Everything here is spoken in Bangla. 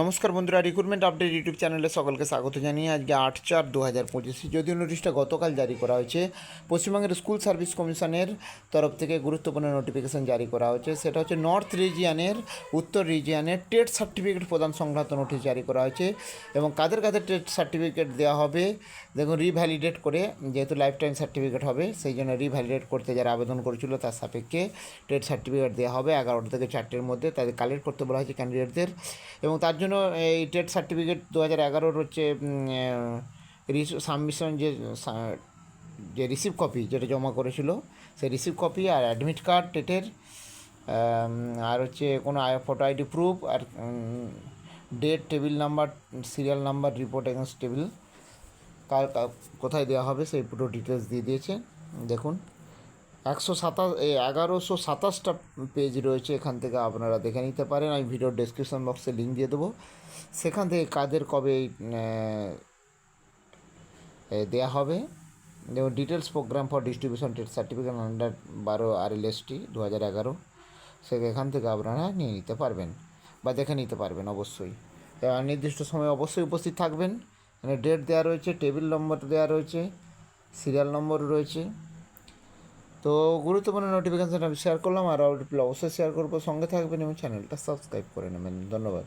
নমস্কার বন্ধুরা রিক্রুটমেন্ট আপডেট ইউটিউব চ্যানেলে সকলকে স্বাগত জানিয়ে আজকে আট চার দু হাজার পঁচিশে যদিও নোটিশটা গতকাল জারি করা হয়েছে, পশ্চিমবঙ্গের স্কুল সার্ভিস কমিশনের তরফ থেকে গুরুত্বপূর্ণ নোটিফিকেশন জারি করা হয়েছে। সেটা হচ্ছে নর্থ রিজিয়ানের উত্তর রিজিয়ানের টেট সার্টিফিকেট প্রদান সংক্রান্ত নোটিশ জারি করা হয়েছে এবং কাদের কাদের টেট সার্টিফিকেট দেওয়া হবে, দেখুন রিভ্যালিডেট করে যেহেতু লাইফ টাইম সার্টিফিকেট হবে, সেই জন্য রিভ্যালিডেট করতে যারা আবেদন করেছিল তার সাপেক্ষে টেট সার্টিফিকেট দেওয়া হবে এগারোটা থেকে চারটের মধ্যে, তাদের কালেক্ট করতে বলা হয়েছে ক্যান্ডিডেটদের এবং তার জন্য এই টেট সার্টিফিকেট দু হাজার এগারোর হচ্ছে সাবমিশন যে যে রিসিভ কপি যেটা জমা করেছিল, সেই রিসিভ কপি আর অ্যাডমিট কার্ড টেটের আর হচ্ছে কোনো ফটো আইডি প্রুফ আর date table number serial number report against table কার- কোথায় দেওয়া হবে সেই পুরো ডিটেলস দিয়ে দিয়েছে। দেখুন। একশো সাতাশ এগারোশো সাতাশটা পেজ রয়েছে, এখান থেকে আপনারা দেখে নিতে পারেন। আমি ভিডিও ডেসক্রিপশন বক্সে লিঙ্ক দিয়ে দেবো। সেখান থেকে কাদের কবে দেয়া হবে। যেমন details programme for distribution TET certificate under বারো আর এল এস টি দু হাজার এগারো, সে এখান থেকে আপনারা নিয়ে নিতে পারবেন বা দেখে নিতে পারবেন অবশ্যই। নির্দিষ্ট সময় অবশ্যই উপস্থিত থাকবেন। এখানে ডেট দেওয়া রয়েছে টেবিল নম্বর দেওয়া রয়েছে সিরিয়াল নম্বর রয়েছে। তো গুরুত্বপূর্ণ নোটিফিকেশান আমি শেয়ার করলাম আর অবশ্যই শেয়ার করবো সঙ্গে থাকবেন এবং চ্যানেলটা সাবস্ক্রাইব করে নেবেন ধন্যবাদ